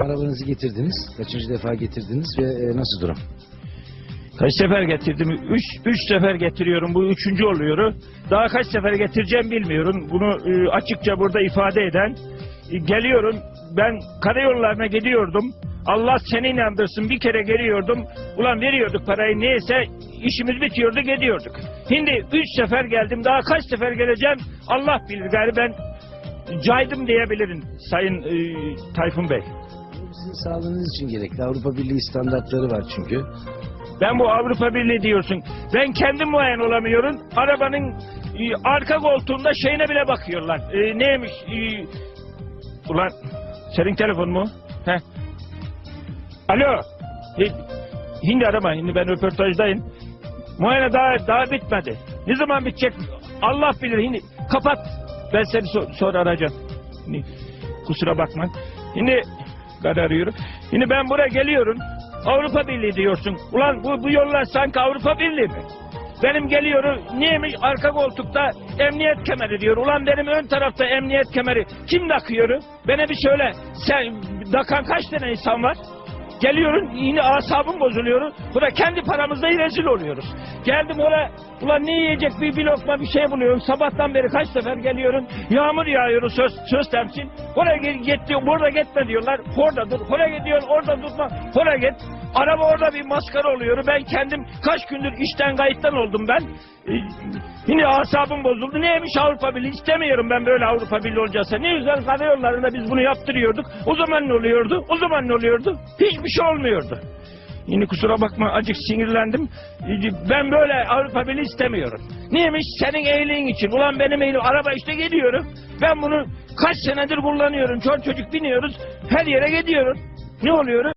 Arabanızı getirdiniz. Kaçıncı defa getirdiniz ve e, nasıl durum? Kaç sefer getirdim? Üç, üç sefer getiriyorum. Bu üçüncü oluyor. Daha kaç sefer getireceğim bilmiyorum. Bunu e, açıkça burada ifade eden. E, geliyorum. Ben karayollarına gidiyordum. Allah seni inandırsın. Bir kere geliyordum. Ulan veriyorduk parayı neyse işimiz bitiyordu gidiyorduk. Şimdi üç sefer geldim. Daha kaç sefer geleceğim Allah bilir. Gari ben caydım diyebilirim Sayın e, Tayfun Bey. Sizin sağlığınız için gerekli. Avrupa Birliği standartları var çünkü. Ben bu Avrupa Birliği diyorsun. Ben kendim muayen olamıyorum. Arabanın e, arka koltuğunda şeyine bile bakıyorlar. E, neymiş? E, ulan senin telefon mu? Heh. Alo. E, hindi arama. Şimdi ben röportajdayım. Muayene daha daha bitmedi. Ne zaman bitecek? Allah bilir. Şimdi kapat. Ben seni so- sonra arayacağım. Şimdi, kusura bakma. Şimdi ben arıyorum. Şimdi ben buraya geliyorum. Avrupa Birliği diyorsun. Ulan bu, bu yollar sanki Avrupa Birliği mi? Benim geliyorum neymiş arka koltukta emniyet kemeri diyor. Ulan benim ön tarafta emniyet kemeri kim takıyor? Bana bir söyle. Sen takan kaç tane insan var? Geliyorum yine asabım bozuluyor. Buna kendi paramızda rezil oluyoruz. Geldim oraya ulan ne yiyecek bir, bir bir şey buluyorum. Sabahtan beri kaç sefer geliyorum. Yağmur yağıyor söz, söz temsil. Oraya git diyor. Burada gitme diyorlar. Orada dur. Oraya gidiyorsun orada durma. Oraya git. Araba orada bir maskara oluyor. Ben kendim kaç gündür işten kayıttan oldum ben. Yine asabım bozuldu. Neymiş Avrupa Birliği? İstemiyorum ben böyle Avrupa Birliği olacaksa. Ne güzel karayollarında biz bunu yaptırıyorduk. O zaman ne oluyordu? O zaman ne oluyordu? Hiçbir şey olmuyordu. Yine kusura bakma acık sinirlendim. Ben böyle Avrupa Birliği istemiyorum. Neymiş? Senin iyiliğin için. Ulan benim iyiliğim. Araba işte gidiyorum. Ben bunu kaç senedir kullanıyorum. Çocuk çocuk biniyoruz. Her yere gidiyoruz. Ne oluyor?